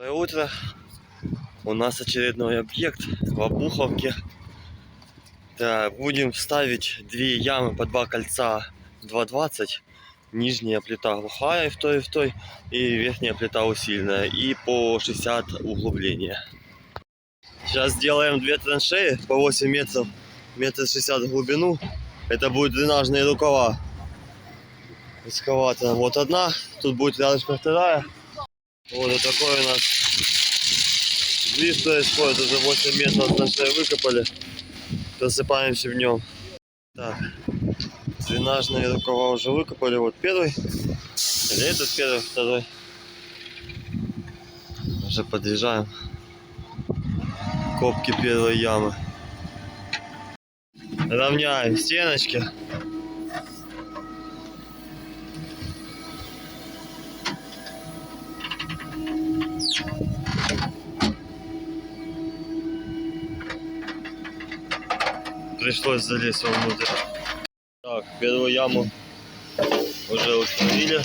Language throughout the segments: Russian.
Доброе утро. У нас очередной объект в Обуховке. Да, будем ставить две ямы по два кольца 2,20. Нижняя плита глухая в той и в той, и верхняя плита усиленная. И по 60 углубления. Сейчас сделаем две траншеи по 8 метров, метр 60 в глубину. Это будут дренажные рукава. Экскаватора. Вот одна, тут будет рядышком вторая. Вот вот такой у нас Лист происходит, уже 8 метров траншеи выкопали. Просыпаемся в нем. Так, дренажные рукава уже выкопали. Вот первый. Или этот первый, второй. Уже подъезжаем. Копки первой ямы. Равняем стеночки. Пришлось залезть внутрь. Так, первую яму уже установили.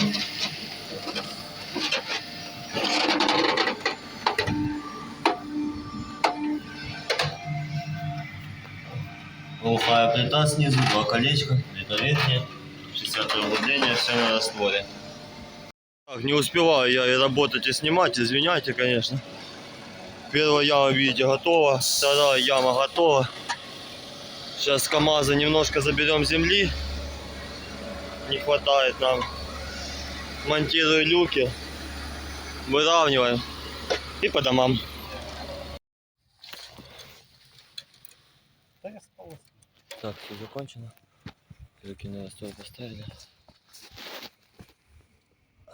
Глухая плита снизу, два колечка, плита верхняя, 60 углубление, все на растворе. Так, не успеваю я и работать, и снимать, извиняйте, конечно. Первая яма, видите, готова, вторая яма готова. Сейчас КамАЗа немножко заберем земли. Не хватает нам. Монтирую люки. Выравниваем. И по домам. Так, все закончено. Люки на раствор поставили.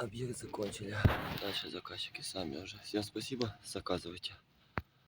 Объект закончили. Дальше заказчики сами уже. Всем спасибо, заказывайте.